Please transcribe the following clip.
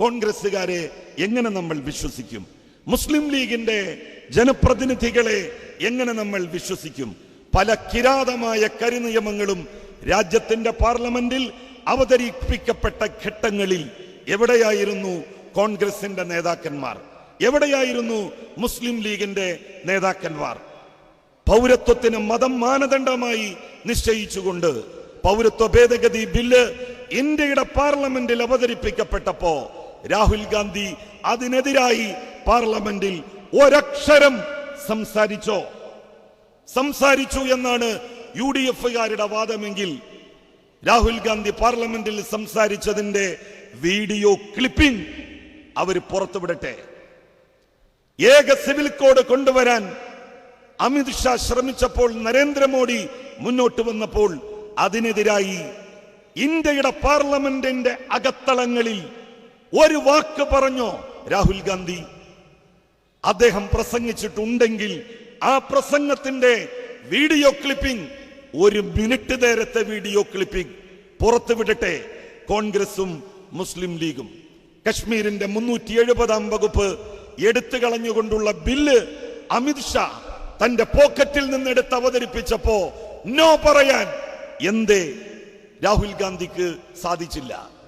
കോൺഗ്രസുകാരെ എങ്ങനെ നമ്മൾ വിശ്വസിക്കും? മുസ്ലിം ലീഗിന്റെ ജനപ്രതിനിധികളെ എങ്ങനെ നമ്മൾ വിശ്വസിക്കും? പല കിരാതമായ കരിനിയമങ്ങളും രാജ്യത്തിന്റെ പാർലമെന്റിൽ അവതരിപ്പിക്കപ്പെട്ട ഘട്ടങ്ങളിൽ എവിടെയായിരുന്നു കോൺഗ്രസിന്റെ നേതാക്കന്മാർ? എവിടെയായിരുന്നു മുസ്ലിം ലീഗിന്റെ നേതാക്കന്മാർ? പൗരത്വത്തിന് മതം മാനദണ്ഡമായി നിശ്ചയിച്ചുകൊണ്ട് പൗരത്വ ഭേദഗതി ബില്ല് ഇന്ത്യയുടെ പാർലമെന്റിൽ അവതരിപ്പിക്കപ്പെട്ടപ്പോ രാഹുൽ ഗാന്ധി അതിനെതിരായി പാർലമെന്റിൽ ഒരക്ഷരം സംസാരിച്ചോ? സംസാരിച്ചു എന്നാണ് യു ഡി എഫുകാരുടെ വാദമെങ്കിൽ രാഹുൽ ഗാന്ധി പാർലമെന്റിൽ സംസാരിച്ചതിന്റെ വീഡിയോ ക്ലിപ്പിംഗ് അവർ പുറത്തുവിടട്ടെ. ഏക സിവിൽ കോഡ് കൊണ്ടുവരാൻ അമിത്ഷാ ശ്രമിച്ചപ്പോൾ നരേന്ദ്രമോദി മുന്നോട്ട് വന്നപ്പോൾ അതിനെതിരായി ഇന്ത്യയുടെ പാർലമെന്റിന്റെ അകത്തളങ്ങളിൽ ഒരു വാക്ക് പറഞ്ഞോ രാഹുൽ ഗാന്ധി? അദ്ദേഹം പ്രസംഗിച്ചിട്ടുണ്ടെങ്കിൽ ആ പ്രസംഗത്തിന്റെ വീഡിയോ ക്ലിപ്പിംഗ് ഒരു മിനിറ്റ് നേരത്തെ വീഡിയോ ക്ലിപ്പിംഗ് പുറത്തുവിടട്ടെ കോൺഗ്രസും മുസ്ലിം ലീഗും. കശ്മീരിന്റെ മുന്നൂറ്റി എഴുപതാം വകുപ്പ് എടുത്തു കളഞ്ഞുകൊണ്ടുള്ള ബില്ല് അമിത്ഷാ തന്റെ പോക്കറ്റിൽ നിന്ന് എടുത്ത് അവതരിപ്പിച്ചപ്പോ നോ പറയാൻ എന്തേ രാഹുൽ ഗാന്ധിക്ക് സാധിച്ചില്ല.